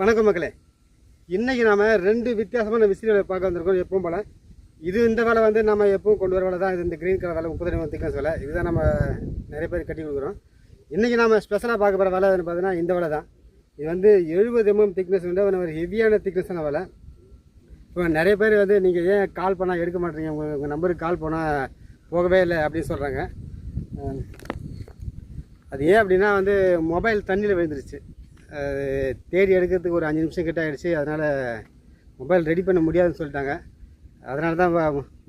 வணக்கம் மக்களே. இன்றைக்கி நாம் ரெண்டு வித்தியாசமான விசிறிகளை பார்க்க வந்திருக்கோம். எப்பவும் போல். இது இந்த வேலை வந்து நம்ம எப்பவும் கொண்டு வர வேலை தான். இது இந்த க்ரீன் கலர் வேலை முப்பது நிமிடம் திக்னஸ் வேலை இதுதான் நம்ம நிறைய பேர் கட்டி கொடுக்குறோம். இன்றைக்கி நம்ம ஸ்பெஷலாக பார்க்க போகிற வேலை பார்த்தீங்கன்னா இந்த வேலை தான். இது வந்து எழுபது mm எம்எம் திக்னஸ் வந்து ஒரு ஹெவியான திக்னஸான வேலை. இப்போ நிறைய பேர் வந்து நீங்கள் ஏன் கால் பண்ணால் எடுக்க மாட்டீங்க? உங்கள் உங்கள் நம்பருக்கு கால் பண்ணால் போகவே இல்லை அப்படின்னு சொல்கிறாங்க அது ஏன் அப்படின்னா வந்து மொபைல் தண்ணியில் விழுந்துருச்சு. தேடி எடுக்கிறதுக்கு ஒரு அஞ்சு நிமிஷம் கிட்ட ஆகிடுச்சு அதனால் மொபைல் ரெடி பண்ண முடியாதுன்னு சொல்லிட்டாங்க. அதனால தான்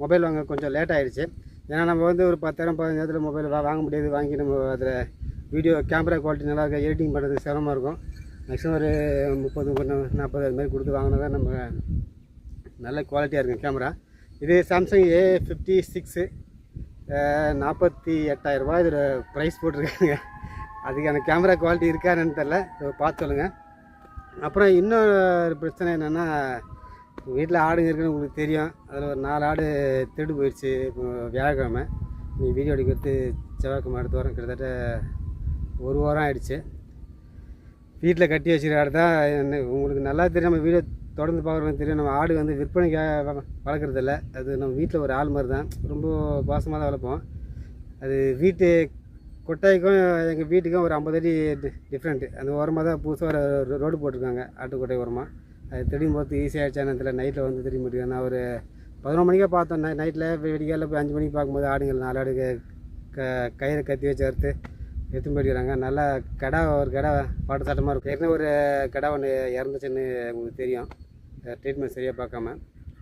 மொபைல் வாங்க கொஞ்சம் லேட் ஆகிடுச்சு ஏன்னா நம்ம வந்து ஒரு பத்தாயிரம் பதினஞ்சாயிரத்தில் மொபைல் வா வாங்க முடியாது. வாங்கி நம்ம அதில் வீடியோ கேமரா குவாலிட்டி நல்லா இருக்கும் எடிட்டிங் பண்ணுறதுக்கு சிரமமாக இருக்கும். மேக்ஸிமம் ஒரு முப்பது முப்பது நாற்பது அது மாதிரி கொடுத்து வாங்கினா தான் நம்ம நல்ல குவாலிட்டியாக இருக்கும் கேமரா இது சாம்சங் ஏ ஃபிஃப்டி சிக்ஸு நாற்பத்தி எட்டாயிரரூபா இதில் ப்ரைஸ் போட்டிருக்காங்க. அதுக்கான கேமரா குவாலிட்டி இருக்கா என்னன்னு தெரில பார்த்து சொல்லுங்கள் அப்புறம் இன்னொரு பிரச்சனை என்னென்னா வீட்டில் ஆடுங்க இருக்குன்னு உங்களுக்கு தெரியும். அதில் ஒரு நாலு ஆடு திருடு போயிடுச்சு இப்போ வியாழக்கிழமை. நீ வீடியோ எடுக்கிறது செவ்வாய்க்கிழமை அடுத்த வாரம் கிட்டத்தட்ட ஒரு வாரம் ஆயிடுச்சு. வீட்டில் கட்டி வச்சுருக்க ஆடு தான் என்ன- உங்களுக்கு நல்லா தெரியும். நம்ம வீடியோ தொடர்ந்து பார்க்குறவங்க தெரியும். நம்ம ஆடு வந்து விற்பனைக்காக வளர்க்குறதில்ல. அது நம்ம வீட்டில் ஒரு ஆள் மாதிரி தான். ரொம்ப பாசமாக தான் வளர்ப்போம். அது வீட்டு கொட்டாய்க்கும் எங்கள் வீட்டுக்கும் ஒரு ஐம்பது அடி டிஃப்ரெண்ட்டு அந்த ஓரமாக தான் புதுசாக ஒரு ரோடு போட்டிருக்காங்க ஆட்டுக்கொட்டை ஓரமாக அது தெரியும் போது ஈஸியாகிடுச்சானு தெரியல நைட்டில் வந்து தெரிய மாட்டேங்குது நான் ஒரு பதினொரு மணிக்கே பார்த்தோம் நை நைட்டில் வெடிக்கால போய் அஞ்சு மணிக்கு பார்க்கும்போது ஆடுங்கள் நாலு ஆடு க- கயிறு கயிறை கத்தி வச்சு அறுத்து எடுத்துன்னு போயிடுறாங்க. நல்லா கடை ஒரு கடை பாட்டு சாட்டமாக இருக்கும். ஏற்கனவே ஒரு கடை ஒன்று இறந்துச்சுன்னு உங்களுக்கு தெரியும். ட்ரீட்மெண்ட் சரியாக பார்க்காம.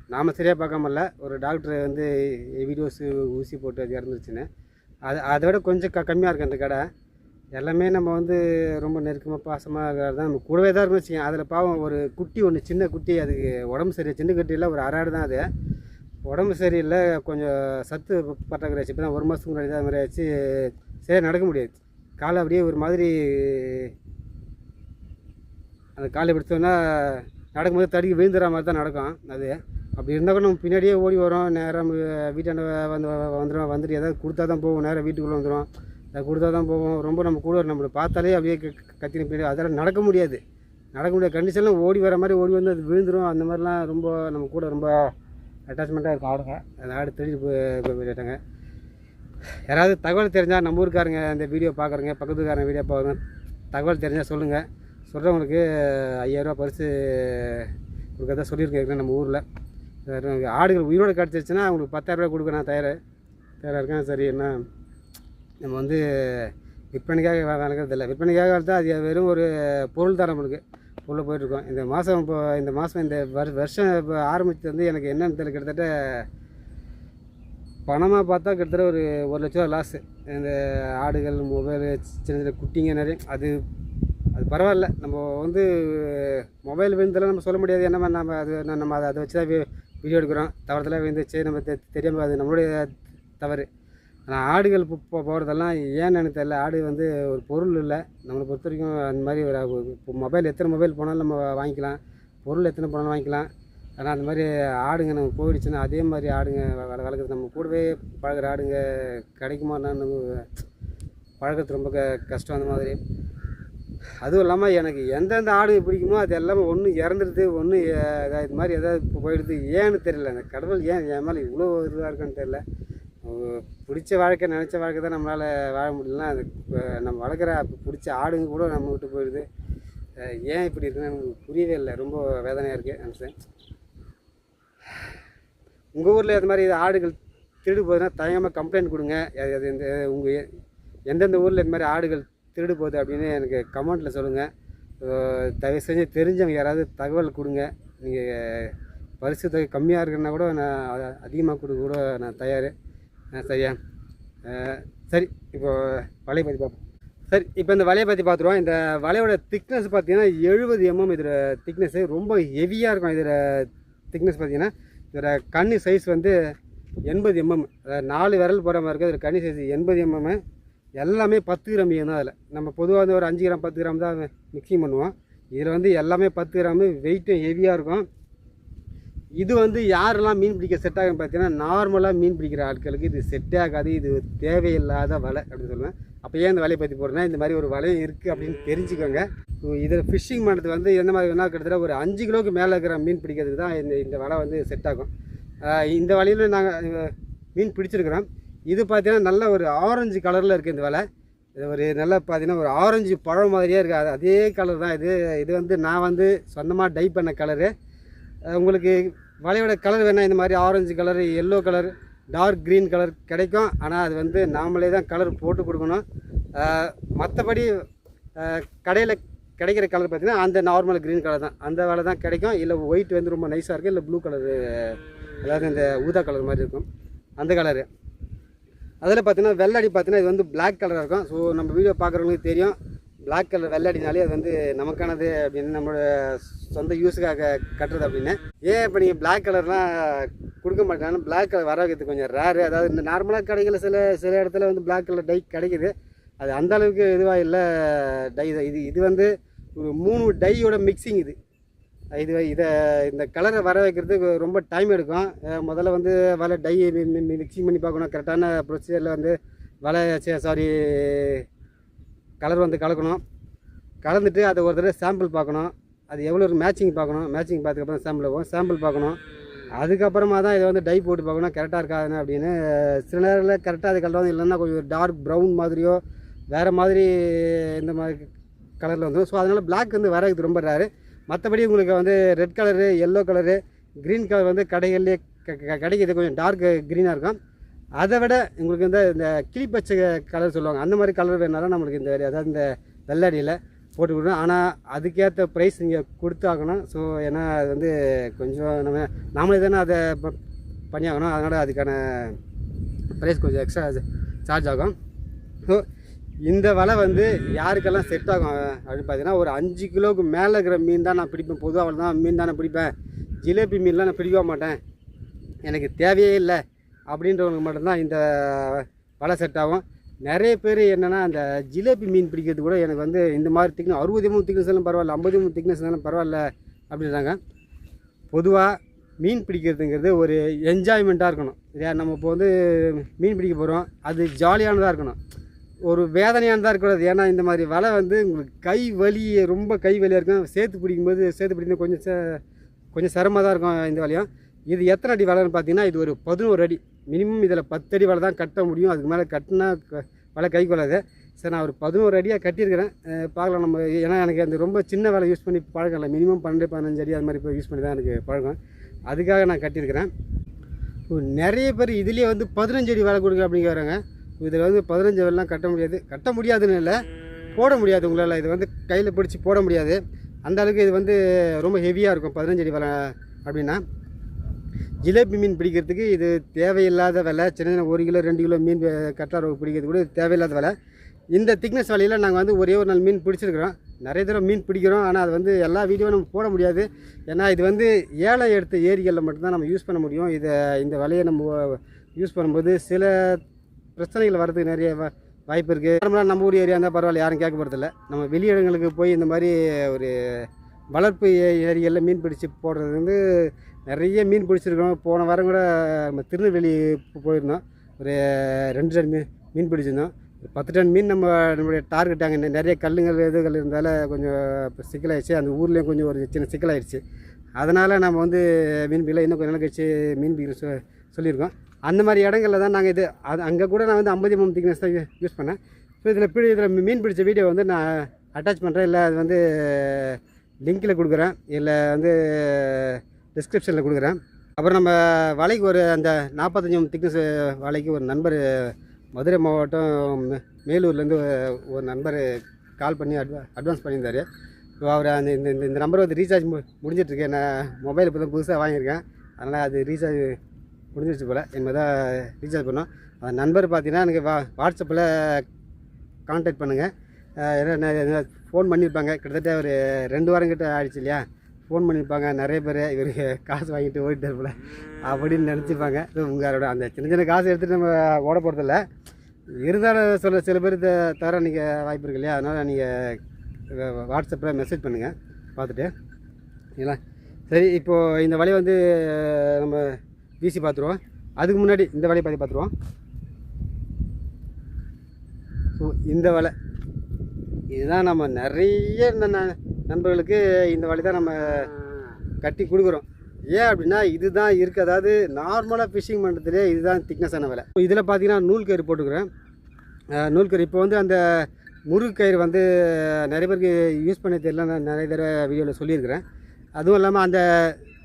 நாம் சரியாக பார்க்காமல ஒரு டாக்டர் வந்து வீடியோஸு ஊசி போட்டு அது இறந்துருச்சுன்னு. அது அதை விட கொஞ்சம் க கம்மியாக இருக்குது அந்த கடை. எல்லாமே நம்ம வந்து ரொம்ப நெருக்கமாக பாசமாக இருக்கிறது தான் நம்ம கூடவே தான் இருக்குன்னு வச்சுக்கோங்க அதில் பாவம் ஒரு குட்டி ஒன்று சின்ன குட்டி அதுக்கு உடம்பு சரியில்லை. சின்ன குட்டி இல்லை ஒரு அராடு தான் அது. உடம்பு சரியில்லை கொஞ்சம் சத்து பற்றாக்குறை ஆச்சு இப்போ தான் ஒரு மாதத்துக்கு முன்னாடி தான் மாதிரி ஆச்சு சரியாக நடக்க முடியாது. காலை அப்படியே ஒரு மாதிரி அந்த காலை பிடிச்சோன்னா நடக்கும்போது தடுக்கி விழுந்துற மாதிரி தான் நடக்கும் அது. அப்படி இருந்தால் கூட நம்ம பின்னாடியே ஓடி வரோம். நேரம் வீட்டாண்ட வந்து வந்துடும் வந்துட்டு ஏதாவது கொடுத்தா தான் போவோம். நேராக வீட்டுக்குள்ளே வந்துடும் அதை கொடுத்தா தான் போவோம். ரொம்ப நம்ம கூட நம்மளை பார்த்தாலே அப்படியே க- கத்தின பின்னாடி அதெல்லாம் நடக்க முடியாது. நடக்க முடியாத. கண்டிஷன்லாம் ஓடி வர மாதிரி ஓடி வந்து அது விழுந்துடும் அந்த மாதிரிலாம் ரொம்ப நம்ம கூட ரொம்ப அட்டாச்மெண்ட்டாக இருக்கும் ஆடுங்க. அந்த ஆடு திருடி போய் போயிட்டாங்க. யாராவது தகவல் தெரிஞ்சால் நம்ம ஊருக்காரங்க அந்த வீடியோ பார்க்குறங்க பக்கத்துக்காரங்க வீடியோ பார்க்குறங்க தகவல் தெரிஞ்சால் சொல்லுங்கள் சொல்கிறவங்களுக்கு ஐயாயிரரூவா பரிசு கொடுக்கறதா சொல்லியிருக்கேன் நம்ம ஊரில். ஆடுகள் உயிரோடு கிடச்சிருச்சுன்னா அவங்களுக்கு பத்தாயிரரூபா கொடுக்க நான் தயார் தயாராக இருக்கேன்? சரி என்ன? நம்ம வந்து விற்பனைக்காக வளர்க்குறதில்ல விற்பனைக்காக வளர்த்தா அது வெறும் ஒரு பொருள் தரம் நம்மளுக்கு. உள்ளே போயிட்டுருக்கோம் இந்த மாதம் இப்போ இந்த மாதம் இந்த வரு வருஷம் இப்போ ஆரம்பித்தது வந்து எனக்கு என்னன்னு தெரியல. கிட்டத்தட்ட பணமாக பார்த்தா கிட்டத்தட்ட ஒரு ஒரு லட்ச ரூபா லாஸு இந்த ஆடுகள் மொபைல் சின்ன சின்ன குட்டிங்க நிறைய. அது அது பரவாயில்ல. நம்ம வந்து மொபைல் விழுந்தெல்லாம் நம்ம சொல்ல முடியாது. என்ன நம்ம அது நம்ம அதை அதை வச்சு தான் வீடியோ எடுக்கிறோம். தவறதெல்லாம் விழுந்துச்சு நம்ம தெ தெரியாமல் அது நம்மளுடைய தவறு. ஆனால் ஆடுகள் இப்போ போகிறதெல்லாம் ஏன்னு எனக்கு தெரியல. ஆடு வந்து ஒரு பொருள் இல்லை. நம்மளை பொறுத்த வரைக்கும் அந்த மாதிரி ஒரு இப்போ மொபைல் எத்தனை மொபைல் போனாலும் நம்ம வாங்கிக்கலாம். பொருள் எத்தனை போனாலும் வாங்கிக்கலாம். ஆனால் அந்த மாதிரி ஆடுங்க நம்ம போயிடுச்சுன்னா அதே மாதிரி ஆடுங்க வள வளர்க்குறது நம்ம கூடவே பழகுற ஆடுங்க கிடைக்குமா என்னன்னு பழகிறது ரொம்ப க கஷ்டம் அந்த மாதிரி. அதுவும் இல்லாமல் எனக்கு எந்தெந்த ஆடு பிடிக்குமோ அது எல்லாமே ஒன்று இறந்துடுது ஒன்று இது மாதிரி ஏதாவது இப்போ போயிடுது. ஏன்னு தெரியல. அந்த கடவுள் ஏன் என் மேலே இவ்வளோ இதுவாக இருக்குன்னு தெரியல. பிடிச்ச வாழ்க்கை நினச்ச வாழ்க்கை தான் நம்மளால் வாழ முடியலன்னா அது நம்ம வளர்க்குற பிடிச்ச ஆடுங்க கூட நம்ம விட்டு போயிடுது. ஏன் இப்படி இருக்குன்னு எனக்கு புரியவே இல்லை. ரொம்ப வேதனையாக இருக்குது நினச்சேன். உங்கள் ஊரில் இது மாதிரி ஆடுகள் திருடு போகுதுன்னா தயங்காமல் கம்ப்ளைண்ட் கொடுங்க. அது அது இந்த உங்கள் எந்தெந்த ஊரில் இந்த மாதிரி ஆடுகள் திருடு போகுது அப்படின்னு எனக்கு கமெண்ட்டில் சொல்லுங்கள் தயவு செஞ்சு தெரிஞ்சவங்க யாராவது தகவல் கொடுங்க. நீங்கள் பரிசு தொகை கம்மியாக இருக்குன்னா கூட நான் அதிகமாக கொடுக்க கூட நான் தயார். சரியா? சரி இப்போ வலையை பற்றி பார்ப்போம் சரி இப்போ இந்த வலையை பற்றி பார்த்துருவோம் இந்த வலையோட திக்னஸ் பார்த்தீங்கன்னா எழுபது எம்எம் இதில் திக்னஸ்ஸு ரொம்ப ஹெவியாக இருக்கும். இதில் திக்னஸ் பார்த்தீங்கன்னா இதோட கண்ணு சைஸ் வந்து எண்பது எம்எம் அதாவது நாலு விரல் போகிற மாதிரி இருக்குது இதில் கண்ணு சைஸ் எண்பது எம்எம்மு எல்லாமே பத்து கிராம் தான் அதில். நம்ம பொதுவாக வந்து ஒரு அஞ்சு கிராம் பத்து கிராம் தான் மிக்சிங் பண்ணுவோம். இதில் வந்து எல்லாமே பத்து கிராமு வெயிட்டும் ஹெவியாக இருக்கும். இது வந்து யாரெல்லாம் மீன் பிடிக்க செட் ஆகும் பார்த்தீங்கன்னா நார்மலாக மீன் பிடிக்கிற ஆட்களுக்கு இது செட் ஆகாது இது தேவையில்லாத வலை அப்படின்னு சொல்லுவேன். அப்போ ஏன் இந்த வலையை பற்றி போடுறேன்னா இந்த மாதிரி ஒரு வலையும் இருக்குது அப்படின்னு தெரிஞ்சுக்கோங்க. இதில் ஃபிஷ்ஷிங் பண்ணுறது வந்து எந்த மாதிரி வேணால் கிட்டத்தட்ட ஒரு அஞ்சு கிலோவுக்கு மேலே இருக்கிற மீன் பிடிக்கிறதுக்கு தான் இந்த இந்த வலை வந்து செட் ஆகும். இந்த வலையில் நாங்கள் மீன் பிடிச்சிருக்கிறோம். இது பார்த்தீங்கன்னா நல்ல ஒரு ஆரஞ்சு கலரில் இருக்குது இந்த வலை. இது ஒரு நல்ல பார்த்தீங்கன்னா ஒரு ஆரஞ்சு பழம் மாதிரியே இருக்குது அது அதே கலர் தான். இது இது வந்து நான் வந்து சொந்தமாக டை பண்ண கலரு உங்களுக்கு வலையோட கலர் வேணால் இந்த மாதிரி orange colour yellow colour dark green colour கிடைக்கும். ஆனால் அது வந்து நாமளே தான் கலர் போட்டு கொடுக்கணும். மற்றபடி கடையில் கிடைக்கிற கலர் பார்த்திங்கன்னா அந்த நார்மல் க்ரீன் கலர் தான். அந்த வேலை தான் கிடைக்கும். இல்லை ஒயிட் வந்து ரொம்ப நைஸாக இருக்கும் இல்லை ப்ளூ கலரு அதாவது இந்த ஊதா கலர் மாதிரி இருக்கும். அந்த கலரு அதில் பார்த்தீங்கன்னா வெள்ளடி பார்த்தீங்கன்னா இது வந்து பிளாக் கலராக இருக்கும். ஸோ நம்ம வீடியோ பார்க்குறவங்களுக்கு தெரியும். பிளாக் கலர் வெள்ளடினாலே அது வந்து நமக்கானது அப்படின்னு நம்மளோட சொந்த யூஸுக்காக கட்டுறது அப்படின்னு. ஏன் இப்போ நீங்கள் பிளாக் கலர்லாம் கொடுக்க மாட்டேன் பிளாக் கலர் வர வைக்கிறது கொஞ்சம் ரேரு அதாவது இந்த நார்மலாக கிடைக்கல சில சில இடத்துல வந்து பிளாக் கலர் டை கிடைக்கிது. அது அந்த அளவுக்கு இதுவாக இல்லை டை இது இது இது வந்து ஒரு மூணு டையோட மிக்சிங் இது. இது இதை இந்த கலரை வர வைக்கிறதுக்கு ரொம்ப டைம் எடுக்கும். முதல்ல வந்து வலை டை மிக்சிங் பண்ணி பார்க்கணும். கரெக்டான ப்ரொசீஜரில் வந்து வலை சாரி கலர் வந்து கலக்கணும். கலந்துட்டு அதை ஒரு தடவை சாம்பிள் பார்க்கணும். அது எவ்வளோ மேட்சிங் பார்க்கணும். மேட்சிங் பார்த்துக்கப்புறம் சாம்பிள் ஆகும் சாம்பிள் பார்க்கணும். அதுக்கப்புறமா தான் இதை வந்து டை போட்டு பார்க்கணும். கரெக்டாக இருக்காதுன்னு அப்படின்னு சில நேரத்தில் கரெக்டாக அது கலர் வந்து இல்லைன்னா கொஞ்சம் டார்க் ப்ரௌன் மாதிரியோ வேறு மாதிரி இந்த மாதிரி கலரில் வந்துடும் ஸோ அதனால் பிளாக் வந்து வரதுக்கு ரொம்ப ரேரு மற்றபடி உங்களுக்கு வந்து red colour yellow colour green colour வந்து கடைகள்லேயே க- கிடைக்கிது. கொஞ்சம் டார்க் க்ரீனாக இருக்கும். அதை விட உங்களுக்கு இந்த இந்த கிளிப்பச்சை கலர் சொல்லுவாங்க. அந்த மாதிரி கலர் வேணாலும் நம்மளுக்கு இந்த அதாவது இந்த வெள்ளடியில் போட்டு கொடுக்கணும். ஆனால் அதுக்கேற்ற ப்ரைஸ் நீங்கள் கொடுத்தாகணும் ஸோ ஏன்னா அது வந்து கொஞ்சம் நம்ம நாமளே தானே அதை ப- பண்ணியாகணும். அதனால் அதுக்கான ப்ரைஸ் கொஞ்சம் எக்ஸ்ட்ரா சார்ஜ் ஆகும். ஸோ இந்த வலை வந்து யாருக்கெல்லாம் செட் ஆகும் அப்படின்னு பார்த்தீங்கன்னா ஒரு அஞ்சு கிலோவுக்கு மேலே இருக்கிற மீன் தான் நான் பிடிப்பேன். பொதுவாக அவள் தான் மீன் தான் நான் பிடிப்பேன். ஜிலேபி மீன்லாம் நான் பிடிக்க மாட்டேன். எனக்கு தேவையே இல்லை அப்படின்றவங்களுக்கு மட்டும்தான் இந்த வலை செட் ஆகும். நிறைய பேர் என்னென்னா அந்த ஜிலேபி மீன் பிடிக்கிறது கூட எனக்கு வந்து இந்த மாதிரி திக்னஸ் அறுபது மூணு திக்னஸ் பரவாயில்ல ஐம்பது மூணு திக்னஸ் எல்லாம் பரவாயில்ல அப்படின்றாங்க. பொதுவாக மீன் பிடிக்கிறதுங்கிறது ஒரு என்ஜாய்மெண்ட்டாக இருக்கணும். இல்லையா? நம்ம இப்போ வந்து மீன் பிடிக்க போகிறோம் அது ஜாலியானதாக இருக்கணும். ஒரு வேதனையானதாக இருக்கக்கூடாது. ஏன்னா இந்த மாதிரி வலை வந்து உங்களுக்கு கை வலி ரொம்ப கை வலியாக இருக்கும் சேர்த்து பிடிக்கும்போது சேர்த்து பிடிக்கும் கொஞ்சம் ச- கொஞ்சம் சிரமமாக தான் இருக்கும் இந்த வலையும். இது எத்தனை அடி வலைன்னு பார்த்தீங்கன்னா இது ஒரு பதினோரு அடி. மினிமம் இதில் பத்து அடி வலை தான் கட்ட முடியும். அதுக்கு மேலே கட்டினா க- வலை கை கொள்ளாது. சரி நான் ஒரு பதினோரு அடியாக கட்டியிருக்கிறேன். பார்க்கலாம் நம்ம ஏன்னா எனக்கு அந்த ரொம்ப சின்ன வேலை யூஸ் பண்ணி பழக்கம் இல்லை. மினிமம் பன்னெண்டு பதினஞ்சு அடி அது மாதிரி இப்போ யூஸ் பண்ணி தான் எனக்கு பழக்கம். அதுக்காக நான் கட்டியிருக்கிறேன். நிறைய பேர் இதுலேயே வந்து பதினஞ்சு அடி வேலை கொடுங்க அப்படிங்கிறாங்க. இதில் வந்து பதினஞ்சு வேலைலாம் கட்ட முடியாது. கட்ட முடியாதுன்னு இல்லை. போட முடியாது உங்களால். இது வந்து கையில் பிடிச்சி போட முடியாது. அந்த அளவுக்கு இது வந்து ரொம்ப ஹெவியாக இருக்கும். பதினஞ்சு அடி வலை அப்படின்னா. ஜிலேபி மீன் பிடிக்கிறதுக்கு இது தேவையில்லாத விலை. சின்ன சின்ன ஒரு கிலோ ரெண்டு கிலோ மீன் கட்டார பிடிக்கிறது கூட தேவையில்லாத விலை. இந்த திக்னஸ் வலையில் நாங்கள் வந்து ஒரே ஒரு நாள் மீன் பிடிச்சிருக்கிறோம். நிறைய தடவை மீன் பிடிக்கிறோம். ஆனால் அது வந்து எல்லா வீடியோவும் நம்ம போட முடியாது. ஏன்னா இது வந்து ஏழை எடுத்த ஏரிகளில் மட்டும்தான் நம்ம யூஸ் பண்ண முடியும். இதை இந்த வலையை நம்ம யூஸ் பண்ணும்போது சில பிரச்சனைகள் வரதுக்கு நிறைய வா- வாய்ப்பு இருக்குது நார்மலாக நம்ம ஊர் ஏரியா இருந்தால் பரவாயில்ல யாரும் கேட்க போகிறதில்ல நம்ம வெளியிடங்களுக்கு போய் இந்த மாதிரி ஒரு வளர்ப்பு ஏ- மீன் பிடிச்சி போடுறது வந்து நிறைய மீன் பிடிச்சிருக்கோம். போன வாரம் கூட நம்ம திருநெல்வேலி போயிருந்தோம். ஒரு ரெண்டு டன் மீன் மீன் பிடிச்சிருந்தோம். ஒரு பத்து டன் மீன் நம்ம நம்மளுடைய டார்கெட் அங்கே நிறைய கல்லுங்கள் இதுகள் இருந்தால கொஞ்சம் இப்போ சிக்கலாயிடுச்சு. அந்த ஊர்லேயும் கொஞ்சம் ஒரு சின்ன சிக்கலாயிடுச்சு. அதனால் நம்ம வந்து மீன் பிடிக்கல. இன்னும் கொஞ்சம் நாள் கழிச்சு மீன் பிடிக்க சொ சொல்லியிருக்கோம். அந்த மாதிரி இடங்களில் தான் நாங்கள் இது அது அங்கே கூட நான் வந்து ஐம்பது mm எம்எம் திக்னஸ் தான் யூஸ் பண்ணேன். ஸோ இதில் பிடி இதில் மீன் பிடிச்ச வீடியோ வந்து நான் அட்டாச் பண்ணுறேன் இல்லை அது வந்து லிங்கில் கொடுக்குறேன். இல்லை வந்து டிஸ்கிரிப்ஷனில் கொடுக்குறேன். அப்புறம் நம்ம வலைக்கு ஒரு அந்த நாற்பத்தஞ்சு திக்னஸ் mm வலைக்கு ஒரு நண்பர் மதுரை மாவட்டம் மே- மேலூர்லேருந்து ஒரு நண்பர் கால் பண்ணி அட்வா அட்வான்ஸ் பண்ணியிருந்தார். ஸோ அவர் அந்த இந்த இந்த- இந்த நம்பர் வந்து ரீசார்ஜ் மு முடிஞ்சிட்ருக்கு நான் மொபைல் இப்போ தான் புதுசாக வாங்கியிருக்கேன். அதனால் அது ரீசார்ஜ் முடிஞ்சிருச்சு போல். இனிமேல் தான் ரீசார்ஜ் பண்ணோம். அந்த நண்பர் பார்த்தீங்கன்னா எனக்கு வா வாட்ஸ்அப்பில் காண்டாக்ட் பண்ணுங்கள் ஏன்னா ஃபோன் பண்ணியிருப்பாங்க கிட்டத்தட்ட ஒரு ரெண்டு வாரம் கிட்ட ஆயிடுச்சு இல்லையா? ஃபோன் பண்ணியிருப்பாங்க நிறைய பேர் இவருக்கு காசு வாங்கிட்டு ஓடிட்டு போல். அப்படின்னு நினச்சிப்பாங்க. உங்களோட அந்த சின்ன சின்ன காசு எடுத்துகிட்டு நம்ம ஓட போகிறதில்ல இருந்தாலும் சொல்ல சில பேர் த- தர நீங்கள் வாய்ப்பு இருக்கு இல்லையா? அதனால் நீங்கள் வாட்ஸ்அப்பில் மெசேஜ் பண்ணுங்கள் பார்த்துட்டு. சரிங்களா? சரி இப்போது இந்த வலையை வந்து நம்ம வீசி பார்த்துருவோம். அதுக்கு முன்னாடி இந்த வலையை பற்றி பார்த்துருவோம். ஸோ இந்த வலை. இதுதான் நம்ம நிறைய ந- நண்பர்களுக்கு இந்த வலை தான் நம்ம கட்டி கொடுக்குறோம். ஏன் அப்படின்னா இதுதான் இருக்குது அதாவது நார்மலாக ஃபிஷிங் பண்ணுறதுலே இதுதான் திக்னஸான வலை. இதில் பார்த்தீங்கன்னா நூல் கயிறு போட்டுக்கிறேன். நூல் கயிறு. இப்போ வந்து அந்த முருகு கயிறு வந்து நிறைய பேருக்கு யூஸ் பண்ண தெரியல. நான் நிறைய தடவை வீடியோவில் சொல்லியிருக்கிறேன். அதுவும் இல்லாமல் அந்த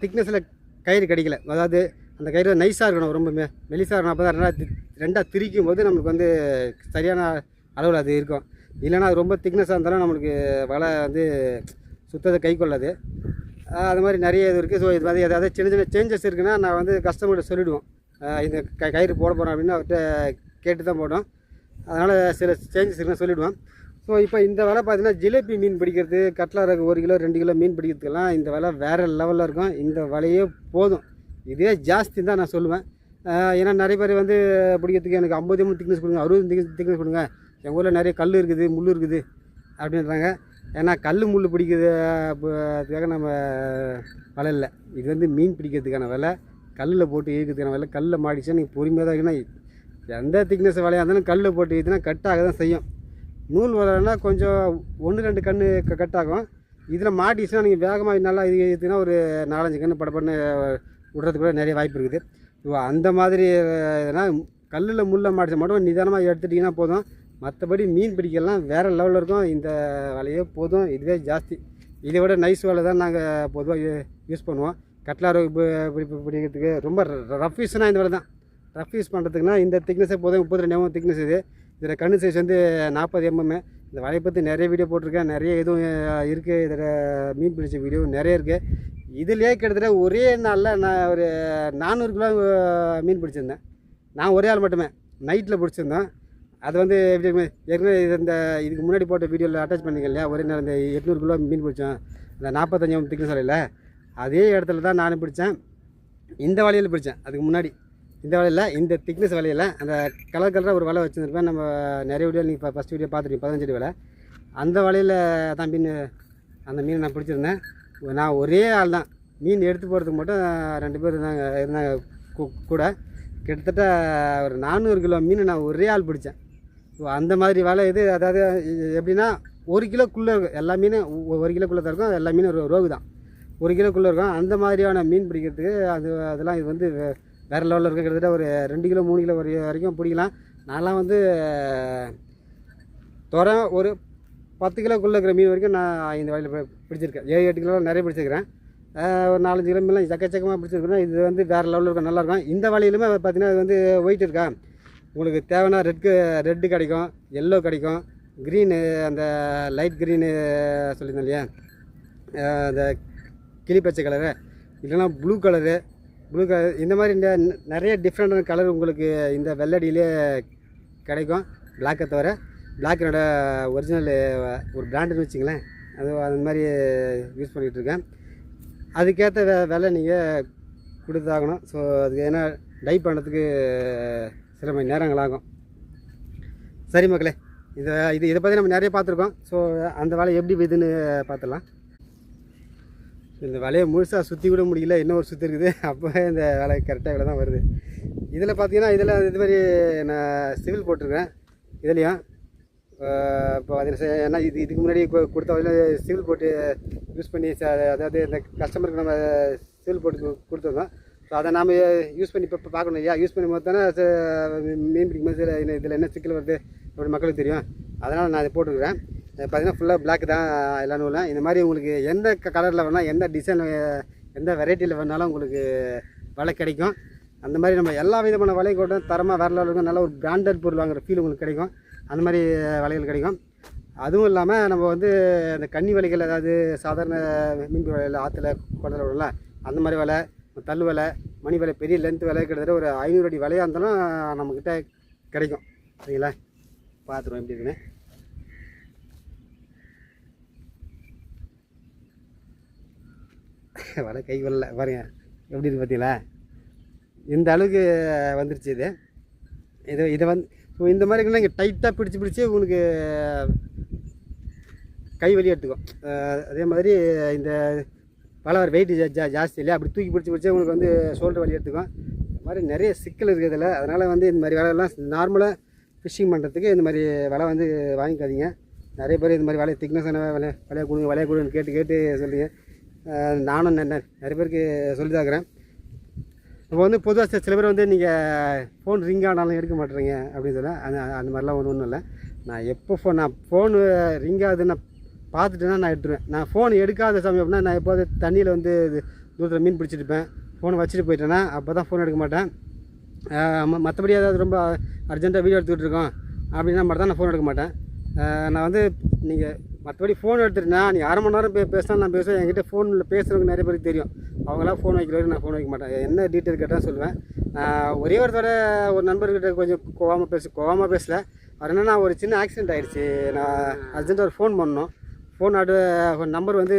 திக்னஸில் கயிறு கிடைக்கல. அதாவது அந்த கயிறு நைஸாக இருக்கணும் ரொம்ப மெ மெலிசாக இருக்கணும். அப்போ தான் ரெண்டாக ரெண்டாக திரிக்கும் போது நம்மளுக்கு வந்து சரியான அளவில் அது இருக்கும். இல்லைன்னா அது ரொம்ப திக்னஸாக இருந்தாலும் நம்மளுக்கு வலை வந்து சுத்தத்தை கை கொள்ளாது. அது மாதிரி நிறைய இது இருக்குது ஸோ இது மாதிரி ஏதாவது சின்ன சின்ன சேஞ்சஸ் இருக்குன்னா நான் வந்து கஸ்டமர்கிட்ட சொல்லிவிடுவோம் இந்த க கயிறு போட போகிறோம் அப்படின்னு அவர்கிட்ட கேட்டு தான் போட்டோம் அதனால் சில சேஞ்சஸ் இருக்குன்னு சொல்லிவிடுவோம் ஸோ இப்போ இந்த வில பார்த்தீங்கன்னா ஜிலேபி மீன் பிடிக்கிறது கட்லா ரகு ஒரு கிலோ ரெண்டு கிலோ மீன் பிடிக்கிறதுக்கெல்லாம் இந்த வில வேறு லெவலில் இருக்கும். இந்த வலையே போதும். இதே ஜாஸ்தி தான் நான் சொல்லுவேன். ஏன்னா நிறைய பேர் வந்து பிடிக்கிறதுக்கு எனக்கு ஐம்பது மூணு திக்னஸ் கொடுங்க அறுபது திக்னஸ் திக்னஸ் கொடுங்க. எங்கள் ஊரில் நிறைய கல் இருக்குது முள் இருக்குது அப்படின்றாங்க. ஏன்னா கல் முள் பிடிக்கிறது அதுக்காக நம்ம வலை இல்லை. இது வந்து மீன் பிடிக்கிறதுக்கான வலை கல்லில் போட்டு இழுக்கிறதுக்கான வலை. கல்லில் மாடிச்சா நீங்கள் பொறுமையாக தான் இருக்குன்னா எந்த திக்னஸ் வலையாக இருந்தாலும் கல்லில் போட்டு இதுனா கட் ஆக தான் செய்யும். நூல் வலைன்னா கொஞ்சம் ஒன்று ரெண்டு கன்று கட்டாகும் இதில் மாட்டிச்சுன்னா நீங்கள் வேகமாக நல்லா இது இதுனா ஒரு நாலஞ்சு கன்று படப்படன்னு விடுறதுக்கு கூட நிறைய வாய்ப்பு இருக்குது. இப்போ அந்த மாதிரி இதெல்லாம் கல்லில் முள்ள மாட்டிச்சா மட்டும் நிதானமாக எடுத்துட்டிங்கன்னா போதும். மற்றபடி மீன் பிடிக்கலாம். வேறு லெவலில் இருக்கும். இந்த வலையே போதும். இதுவே ஜாஸ்தி. இதை விட நைஸ் வலை தான் நாங்கள் பொதுவாக யூஸ் பண்ணுவோம். கட்லாரோ பிடிக்கிறதுக்கு ரொம்ப ரஃப் யூஸ்னால் இந்த வலை தான். ரஃப் யூஸ் பண்ணுறதுக்குனா இந்த திக்னஸே போதும். முப்பத்தி ரெண்டு எம்எம் திக்னஸ் இது. இதில் கண்ணு சைஸ் வந்து நாற்பது எம்எம் இந்த வலையை பற்றி நிறைய வீடியோ போட்டிருக்கேன். நிறைய இதுவும் இருக்குது இதில் மீன் பிடிச்ச வீடியோ நிறைய இருக்குது இதுலேயே கிட்டத்தட்ட ஒரே நாளில் நான் ஒரு நானூறு கிலோ மீன் பிடிச்சிருந்தேன். நான் ஒரே ஆள் மட்டுமே. நைட்டில் பிடிச்சிருந்தேன் அது வந்து எப்படி ஏற்கனவே இது இந்த இதுக்கு முன்னாடி போட்ட வீடியோவில் அட்டாச் பண்ணிங்க இல்லையா? ஒரே நேரம் இந்த எட்நூறு கிலோ மீன் பிடிச்சோம். அந்த நாற்பத்தஞ்சு திக்கு திக்னஸ் அதே இடத்துல தான் நானும் பிடிச்சேன். இந்த வலையில் பிடிச்சேன். அதுக்கு முன்னாடி. இந்த வலையில் இந்த திக்னஸ் வலையில் அந்த கலர் கலராக ஒரு வலை வச்சுருப்பேன் நம்ம நிறைய வீடியோ நீங்கள் இப்போ ஃபஸ்ட் வீடியோ பார்த்துருக்கீங்க பதினஞ்சு வலை. அந்த வலையில் தான் மீன் அந்த மீனை நான் பிடிச்சிருந்தேன். நான் ஒரே ஆள் தான். மீன் எடுத்து போகிறதுக்கு மட்டும் ரெண்டு பேர் இருந்தாங்க இருந்தாங்க. கூ- கூட கிட்டத்தட்ட ஒரு நானூறு கிலோ மீன் நான் ஒரே ஆள் பிடிச்சேன். அந்த மாதிரி வேலை இது. அதாவது எப்படின்னா ஒரு கிலோக்குள்ளே இருக்கும் எல்லா மீனும் ஒரு கிலோக்குள்ளே தான் இருக்கும். எல்லா மீனும் ரோ- ரோகு தான். ஒரு கிலோக்குள்ளே இருக்கும். அந்த மாதிரியான மீன் பிடிக்கிறதுக்கு அது அதெல்லாம் இது வந்து வே- வேறு லெவலில் இருக்கும் கிட்டத்தட்ட ஒரு ரெண்டு கிலோ மூணு கிலோ வரைக்கும் பிடிக்கலாம். நான்லாம் வந்து துறை ஒரு பத்து கிலோக்குள்ளே இருக்கிற மீன் வரைக்கும் நான் இந்த வலையில் பிடிச்சிருக்கேன். ஏழு எட்டு கிலோ நிறைய பிடிச்சிருக்கிறேன். ஒரு நாலஞ்சு கிலோ மீன்லாம் சக்கச்சக்கமாக பிடிச்சிருக்கிறேன். இது வந்து வேறு லெவலில் இருக்கும் நல்லாயிருக்கும் இந்த வலையிலுமே பார்த்தீங்கன்னா இது வந்து ஒயிட் இருக்கா? உங்களுக்கு தேவைன்னா ரெட்டு ரெட்டு கிடைக்கும் எல்லோ கிடைக்கும் க்ரீனு அந்த லைட் க்ரீனு சொல்லியிருந்தேன் இல்லையா? அந்த கிளிப்பச்சை கலரு இல்லைன்னா ப்ளூ கலரு ப்ளூ கலர் இந்த மாதிரி இந்த நிறைய டிஃப்ரெண்டான கலர் உங்களுக்கு இந்த வெள்ளடியிலே கிடைக்கும். பிளாக்கை தவிர பிளாக்கனோட ஒரிஜினல் ஒரு பிராண்டுன்னு வச்சுங்களேன். அது அந்த மாதிரி யூஸ் பண்ணிகிட்ருக்கேன் அதுக்கேற்ற வே விலை நீங்கள் கொடுத்தாகணும். ஸோ அதுக்கு ஏன்னா டை பண்ணுறதுக்கு சில மணி நேரங்கள் ஆகும். சரி மக்களே இதை இது இதை பற்றி நம்ம நிறைய பார்த்துருக்கோம். ஸோ அந்த வேலை எப்படி இதுன்னு பார்த்துடலாம். இந்த வலையை முழுசாக சுற்றி கூட முடியல. இன்னும் ஒரு சுற்றி இருக்குது. அப்போ இந்த வேலை கரெக்டாக இவ்வளோ தான் வருது. இதில் பார்த்தீங்கன்னா இதில் இது மாதிரி நான் சிவில் போட்டிருக்கேன். இதுலேயும் இப்போ அது ஏன்னா இது இதுக்கு முன்னாடி கொடுத்த வகையில் சிவில் போட்டு யூஸ் பண்ணி ச அதாவது இந்த கஸ்டமருக்கு நம்ம சிவில் போட்டு கொடுத்துருந்தோம் ஸோ அதை நாம் யூஸ் பண்ணி இப்போ பார்க்கணும் ஐயா யூஸ் பண்ணி போது தானே மீன் பிடிக்கும்போது இதில் என்ன சிக்கல் வருது அப்படி மக்களுக்கு தெரியும். அதனால் நான் இதை போட்டுருக்கிறேன் பார்த்தீங்கன்னா ஃபுல்லாக பிளாக் தான் எல்லா நூலும். இந்த மாதிரி உங்களுக்கு எந்த கலரில் வேணால் எந்த டிசைன் எந்த வெரைட்டியில் வேணாலும் உங்களுக்கு வலை கிடைக்கும். அந்த மாதிரி நம்ம எல்லா விதமான வலையும் கூட தரமாக வேற இருக்கும் நல்ல ஒரு பிராண்டட் பொருள் வாங்குற ஃபீல் உங்களுக்கு கிடைக்கும். அந்த மாதிரி வலைகள் கிடைக்கும். அதுவும் இல்லாமல் நம்ம வந்து அந்த கன்னி வலைகள் அதாவது சாதாரண மீன் வலையில் ஆற்றுல குளத்துல விடல அந்த மாதிரி வலை தள்ளு வலை மணி வலை பெரிய லென்த் வலை கிட்டத்தட்ட ஒரு ஐநூறு அடி வலையாக இருந்தாலும் நம்மக்கிட்ட கிடைக்கும். சரிங்களா? பார்த்துருவோம் எப்படி இருக்குன்னு. வலை கை வரல பாருங்க. எப்படி இருக்கு பார்த்தீங்களா இந்த அளவுக்கு வந்துருச்சு இது. இது இதை வந்து ஸோ இந்த மாதிரி இருக்குன்னா இங்கே டைட்டாக பிடிச்சி பிடிச்சி உங்களுக்கு கை வலி எடுத்துக்கும். அதே மாதிரி இந்த பலவர் வர வெயிட் ஜா ஜாஸ்தி இல்லை அப்படி தூக்கி பிடிச்சி பிடிச்சி உங்களுக்கு வந்து ஷோல்டர் வலி எடுத்துக்கும். இந்த மாதிரி நிறைய சிக்கல் இருக்குது இதில். அதனால் வந்து இந்த மாதிரி வேலையெல்லாம் நார்மலாக ஃபிஷ்ஷிங் பண்ணுறதுக்கு இந்த மாதிரி வலை வந்து வாங்கிக்காதீங்க. நிறைய பேர் இந்த மாதிரி வலையை திக்னஸான வலை வலையை கொடுங்க வலையை கொடுங்கன்னு கேட்டு கேட்டு சொல்லுங்கள் நானும் நிறைய பேருக்கு சொல்லி தாக்குறேன் இப்போ வந்து பொதுவாக சில பேர் வந்து நீங்கள் ஃபோன் ரிங் ஆனாலும் எடுக்க மாட்டேறீங்க அப்படின்னு சொன்னால் அந்த அந்த மாதிரிலாம் ஒன்றும் ஒன்றும் இல்லை. நான் எப்போ ஃபோன் நான் ஃபோனு ரிங் ஆகுது நான் பார்த்துட்டேன்னா நான் எடுத்துருவேன். நான் ஃபோன் எடுக்காத சமயம் அப்படின்னா நான் எப்போது தண்ணியில் வந்து தூரத்தில் மீன் பிடிச்சிருப்பேன் ஃபோனை வச்சுட்டு போயிட்டேன்னா அப்போ தான் ஃபோன் எடுக்க மாட்டேன். மற்றபடி ஏதாவது ரொம்ப அர்ஜென்ட்டாக வீடியோ எடுத்துக்கிட்டு இருக்கோம் அப்படின்னா மட்டும் தான் நான் ஃபோன் எடுக்க மாட்டேன். நான் வந்து நீங்கள் மற்றபடி ஃபோன் எடுத்துட்டுனா நீ அரை மணி நேரம் பே பேசினா நான் பேசுவேன். என்கிட்ட ஃபோனில் பேசுகிறவங்க நிறைய பேருக்கு தெரியும். அவங்களாம் ஃபோன் வைக்கிற நான் ஃபோன் வைக்க மாட்டேன். என்ன டீட்டெயில் கேட்டால் சொல்லுவேன். ஒரே ஒரு தடவை ஒரு நண்பர்கிட்ட கொஞ்சம் கோவமாக பேச கோவமாக பேசல. அவர் என்னன்னா ஒரு சின்ன ஆக்சிடென்ட் ஆகிடுச்சு நான் அர்ஜென்ட்டாக ஒரு ஃபோன் பண்ணோம். ஃபோன் ஆடு நம்பர் வந்து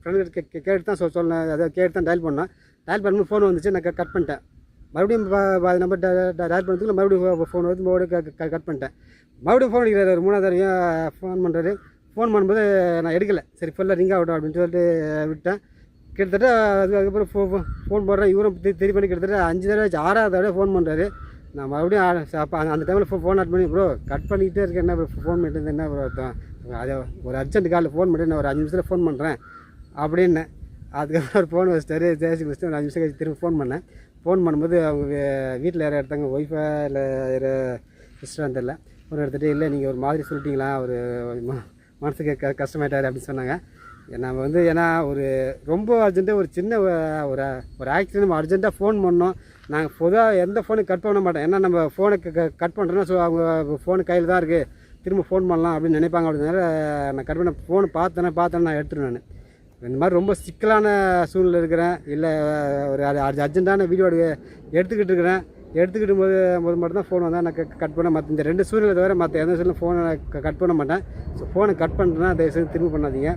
ஃப்ரெண்டு கேட்டு தான் சொல் சொன்னேன் அதை கேட்டு தான் டயல் பண்ணேன் டயல் பண்ணும்போது ஃபோன் வந்துச்சு. நான் கட் பண்ணிட்டேன். மறுபடியும் நம்பர் டயல் பண்ணுறதுக்கு மறுபடியும் ஃபோன் வந்து மறுபடியும் கட் பண்ணிட்டேன். மறுபடியும் ஃபோன் அடிக்கிறார். ஒரு மூணாவது ஃபோன் பண்ணுறாரு ஃபோன் பண்ணும்போது நான் எடுக்கலை. சரி ஃபுல்லாக ரிங் ஆகட்டும் அப்படின்னு சொல்லிட்டு விட்டேன். கிட்டத்தட்ட அதுக்கு அதுக்கப்புறம் ஃபோ ஃபோன் போடுறேன். இவரும் தெரிய பண்ணி கிட்டத்தட்ட அஞ்சு தடவை வச்சு ஆறாவது தடவை ஃபோன் பண்ணுறாரு நான் மறுபடியும் அப்போ அந்த டைமில் ஃபோ ஃபோன் அட் பண்ணி ப்ரோ கட் பண்ணிக்கிட்டே இருக்கேன் என்ன ஃபோன் பண்ணிட்டு இருந்தது என்ன ப்ரோ அர்த்தம்? அதை ஒரு அர்ஜென்ட் காலில் ஃபோன் பண்ணி நான் ஒரு அஞ்சு நிமிஷத்தில் ஃபோன் பண்ணுறேன் அப்படின்னேன். அதுக்கப்புறம் ஒரு ஃபோன் வச்சிட்டாரு. ஜேசி வச்சுட்டு ஒரு அஞ்சு நிமிஷம் கழிச்சு திரும்ப ஃபோன் பண்ணேன். ஃபோன் பண்ணும்போது அவங்க வீட்டில் யாரும் எடுத்தாங்க. ஒய்ஃபா இல்லை யாரோ சிஸ்டர் தெரில ஒரு எடுத்துகிட்டு இல்லை நீங்கள் ஒரு மாதிரி சொல்லிட்டீங்களா? ஒரு மனசுக்கு க கஷ்டமாயிட்டார் அப்படின்னு சொன்னாங்க. நம்ம வந்து ஏன்னா ஒரு ரொம்ப அர்ஜென்ட்டாக ஒரு சின்ன ஒரு ஒரு ஆக்சிடென்ட் நம்ம அர்ஜென்ட்டாக ஃபோன் பண்ணோம். நாங்கள் பொதுவாக எந்த ஃபோனும் கட் பண்ண மாட்டோம். ஏன்னா நம்ம ஃபோனை கட் பண்ணுறோன்னா ஸோ அவங்க ஃபோனு கையில் தான் இருக்குது திரும்ப ஃபோன் பண்ணலாம் அப்படின்னு நினைப்பாங்க. அப்படின்னால நான் கட் பண்ண ஃபோனை பார்த்தேன்னா பார்த்தேன்னு நான் எடுத்துருவேன் நான். இந்த மாதிரி ரொம்ப சிக்கலான சூழ்நிலை இருக்கிறேன். இல்லை ஒரு அர்ஜென்ட்டான வீடியோ எடுத்துக்கிட்டு இருக்கிறேன். எடுத்துக்கிட்டு போது போது மட்டும்தான் ஃபோன் வந்தால் நான் கட் பண்ண மற்ற இந்த ரெண்டு சூழ்நிலை தவிர மற்ற எந்த சூழ்நிலை ஃபோனை கட் பண்ண மாட்டேன். ஸோ ஃபோனை கட் பண்ணுறேன்னா தயவுசெய்து திரும்ப பண்ணாதீங்க.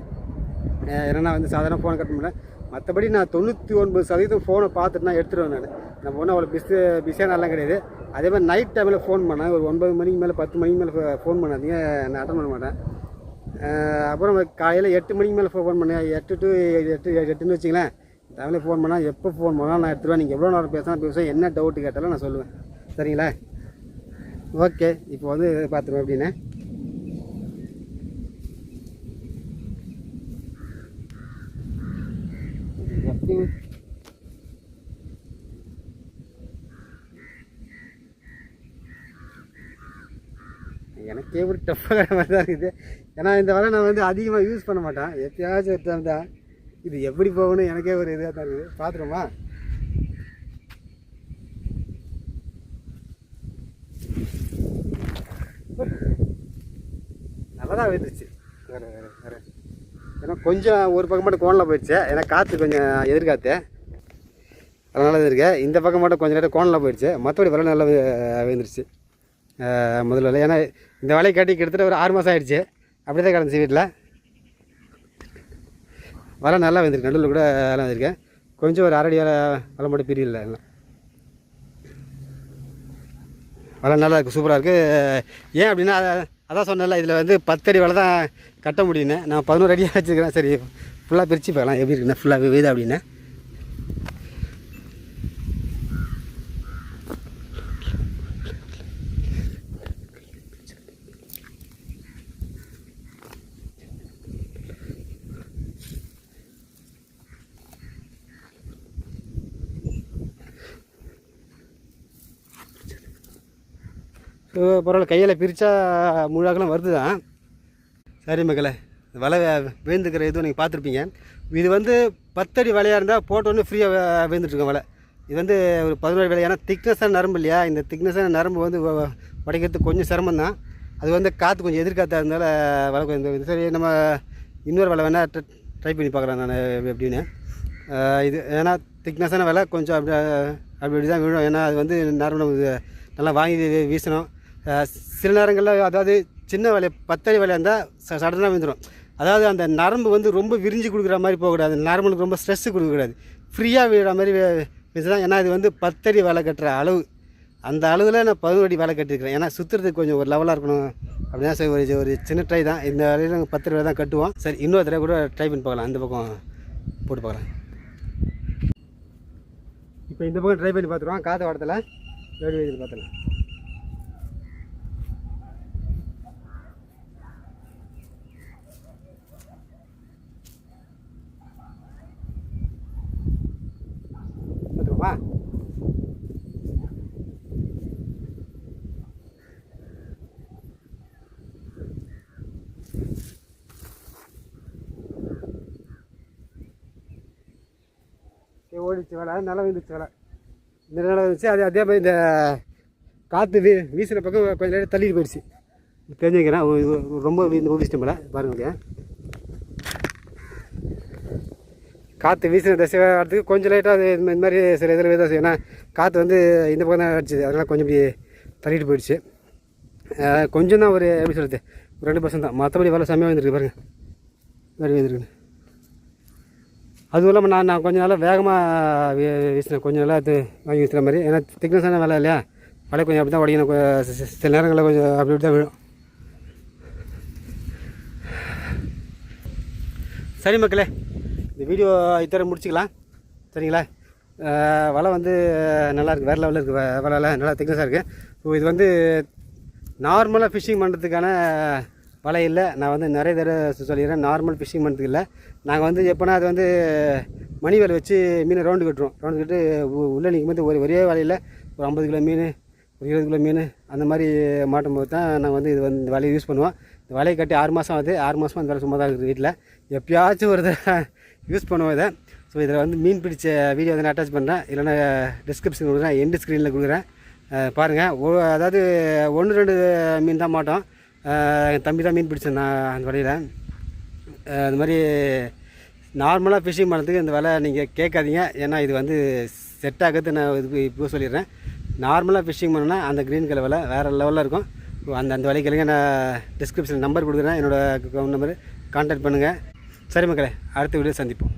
ஏன்னா நான் வந்து சாதாரண ஃபோனை கட் பண்ணேன் மற்றபடி நான் தொண்ணூற்றி ஒன்பது சதவீதம் ஃபோனை பார்த்துட்டு நான். எடுத்துருவேன் நான் நம்ம ஒன்றும் அவ்வளோ பிஸி பிஸியானலாம் கிடையாது. அதே மாதிரி நைட் டைமில் ஃபோன் பண்ணேன். ஒரு ஒன்பது மணிக்கு மேலே பத்து மணிக்கு மேலே ஃபோன் பண்ணாதீங்க. நான் அட்டன் பண்ண மாட்டேன். அப்புறம் காலையில் எட்டு மணிக்கு மேலே ஃபோன் பண்ணேன். எட்டு டு எட்டு எட்டுன்னு வச்சிங்களேன் தமிழே ஃபோன் பண்ணால் எப்போ ஃபோன் பண்ணாலும் நான் எடுத்துருவேன். நீங்கள் எவ்வளோ நேரம் பேசினா பேசுவேன் என்ன டவுட்டு கேட்டாலும் நான் சொல்லுவேன். சரிங்களா? ஓகே இப்போ வந்து பார்த்துருவேன் அப்படின்னு எப்படி எனக்கே ஒரு டஃப்பாக மாதிரி தான் இருக்குது. ஏன்னா இந்த வலை நான் வந்து அதிகமாக யூஸ் பண்ண மாட்டேன். எப்பயாச்சும் ஒரு தான் இது எப்படி போகணும்? எனக்கே ஒரு இதாக தான் இருக்குது. பார்த்துருமா நல்லா தான் வந்துச்சு வேறு வேறு வேறு. ஏன்னா கொஞ்சம் ஒரு பக்கம் மட்டும் கோணில் போயிடுச்சு. ஏன்னா காற்று கொஞ்சம் எதிர்காத்து. அதனால இருக்கேன் இந்த பக்கம் மட்டும் கொஞ்சம் நேரம் கோணில் போயிடுச்சு. மற்றபடி வலை நல்லா விழுந்துருச்சு. முதல்ல. ஏன்னா இந்த வலையை கட்டி கிட்டத்தட்ட ஒரு ஆறு மாதம் ஆயிடுச்சு. அப்படி தான் கிடந்துச்சு வீட்டில். வலை நல்லா வந்திருக்கு நடுவில் கூட வேலை வந்திருக்கேன் கொஞ்சம் ஒரு அரடி வேலை வலை மட்டும் பிரியல எல்லாம். வலை நல்லா இருக்குது சூப்பராக இருக்குது ஏன் அப்படின்னா அதை அதான் சொன்னேன்ல இதில் வந்து பத்தடி வலை தான் கட்ட முடியும்னு. நான் பதினோரு அடியாக வச்சுருக்கிறேன் சரி ஃபுல்லாக பிரித்து பார்க்கலாம் எப்படி இருக்குன்னா ஃபுல்லாக வீதா அப்படின்னா. பரவாயில்ல கையில் பிரித்தா முழாக்கெல்லாம் வருது தான் சரி மக்களே வலை வேந்துக்கிற இதுவும் நீங்கள் பார்த்துருப்பீங்க. இது வந்து பத்தடி வலையாக இருந்தால் போட்டோன்னு ஃப்ரீயாக வேந்துட்டுருக்கோம் வலை. இது வந்து ஒரு பதினோரு வலை ஏன்னா திக்னஸான நரம்பு இல்லையா? இந்த திக்னஸான நரம்பு வந்து உடைக்கிறதுக்கு கொஞ்சம் சிரமம் தான். அது வந்து காற்று கொஞ்சம் எதிர்காத்தா இருந்தால வலை கொஞ்சம் இது. சரி நம்ம இன்னொரு வலை வேணால் ட்ரை பண்ணி பார்க்குறேன் நான் எப்படின்னு. இது ஏன்னா திக்னஸான விலை கொஞ்சம் அப்படி அப்படி இப்படி தான் விழும். ஏன்னா அது வந்து நரம்பு நம்ம நல்லா வாங்கி வீசணும். சில நேரங்களில் அதாவது சின்ன வலை பத்தடி வலையாக இருந்தால் ச சடனாக விழுந்துடும் அதாவது அந்த நரம்பு வந்து ரொம்ப விரிஞ்சு கொடுக்குற மாதிரி போகக்கூடாது. நரம்புக்கு ரொம்ப ஸ்ட்ரெஸ்ஸு கொடுக்கக்கூடாது. ஃப்ரீயாக விழுற மாதிரி வீசலாம் ஏன்னா இது வந்து பத்தடி வலை கட்டுற அளவு. அந்த அளவில் நான் பதினோரு அடி வலை கட்டிருக்கிறேன். ஏன்னா சுற்றுறதுக்கு கொஞ்சம் ஒரு லெவலாக இருக்கணும். அப்படின்னா சரி ஒரு ஒரு சின்ன ட்ரை தான். இந்த வலையில் நாங்கள் பத்து ரூபா தான் கட்டுவோம். சரி இன்னொரு தடவை கூட ட்ரை பண்ணி பார்க்கலாம். அந்த பக்கம் போட்டு பார்க்கலாம். இப்போ இந்த பக்கம் ட்ரை பண்ணி பார்த்துருவோம். காற்று வாடத்தில் வேடி வயதில் பார்த்துக்கலாம் பார்த்துருவோமா சரி, வேலை நல்லா வந்துச்சு வேலை. இந்த நல்லா வந்துச்சு அது அதே மாதிரி இந்த காற்று வீ வீசின பக்கம் கொஞ்சம் நேரம் தள்ளிட்டு போயிடுச்சு. தெரிஞ்சுக்கிறேன். ரொம்ப வீசிட்டு போல பாருங்க காற்று வீசின திசை வரதுக்கு கொஞ்சம் லைட்டாக அது இந்த மாதிரி சில இதில் விதம் செய்யும். ஏன்னா காற்று வந்து இந்த பக்கம் தான் அடிச்சுது. அதனால் கொஞ்சம் இப்படி தள்ளிட்டு போயிடுச்சு. கொஞ்சம் தான் ஒரு எப்படி சொல்கிறது ஒரு ரெண்டு பர்சன்ட் தான். மற்றபடி வேலை செம்மையாக வந்துருக்கு பாருங்க. வேறு வந்துருக்கு அதுவும் இல்லாமல் நான் நான் கொஞ்ச நாளாக வேகமாக வீசினேன். கொஞ்சம் நாளாக அது வாங்கி வீசுகிற மாதிரி. ஏன்னா திக்னஸான வேலை இல்லையா? வலை கொஞ்சம் அப்படி தான் உடையணும் சில நேரங்களில் கொஞ்சம் அப்படி இப்படி தான் விழும். சரி மக்களே இந்த வீடியோ இத்தனை முடிச்சுக்கலாம். சரிங்களா? வலை வந்து நல்லா இருக்குது வேறு லெவலில் இருக்குது வலை நல்லா திக்னஸாக இருக்குது ஸோ இது வந்து நார்மலாக ஃபிஷ்ஷிங் பண்ணுறதுக்கான வலை இல்லை. நான் வந்து நிறைய தடவை சொல்லிடுறேன். நார்மல் ஃபிஷிங் பண்ணுறதுக்கு இல்லை. நாங்கள் வந்து எப்போனா அது வந்து மணி வேலை வச்சு மீனை ரவுண்டு கட்டுறோம். ரவுண்டு கட்டு உள்ளே நிற்கும் போது ஒரு ஒரே வலையில் ஒரு ஐம்பது கிலோ மீன் ஒரு இருபது கிலோ மீன் அந்த மாதிரி மாட்டும் போது தான் நாங்கள் வந்து இது வந்து இந்த வலையை யூஸ் பண்ணுவோம். இந்த வலையை கட்டி ஆறு மாதம் ஆகுது. ஆறு மாதமாக இந்த வேலை சும்மா தான் இருக்குது வீட்டில். எப்பயாச்சும் ஒரு யூஸ் பண்ணுவோம் இதை. ஸோ இதில் வந்து மீன் பிடிச்ச வீடியோ வந்து நான் அட்டாச் பண்ணுறேன் இல்லைன்னா டிஸ்கிரிப்ஷன் கொடுக்குறேன். எண்டு ஸ்க்ரீனில் கொடுக்குறேன். பாருங்கள் அதாவது ஒன்று ரெண்டு மீன் தான் மாட்டோம். என் தம்பி தான் மீன் பிடிச்சிருந்தான் நான் அந்த வலையில் அது மாதிரி நார்மலாக ஃபிஷிங் பண்ணுறதுக்கு இந்த வலை நீங்கள் கேட்காதீங்க. ஏன்னா இது வந்து செட் ஆகுது நான் இது இப்போ சொல்லிடுறேன். நார்மலாக ஃபிஷிங் பண்ணோன்னா அந்த க்ரீன் கலர் வலை வேறு லெவலில் இருக்கும். அந்த அந்த வேலைக்கு நான் டிஸ்கிரிப்ஷன் நம்பர் கொடுக்குறேன். என்னோடய நம்பர் கான்டாக்ட் பண்ணுங்கள் சரி மக்களே அடுத்த வீடியோ சந்திப்போம்.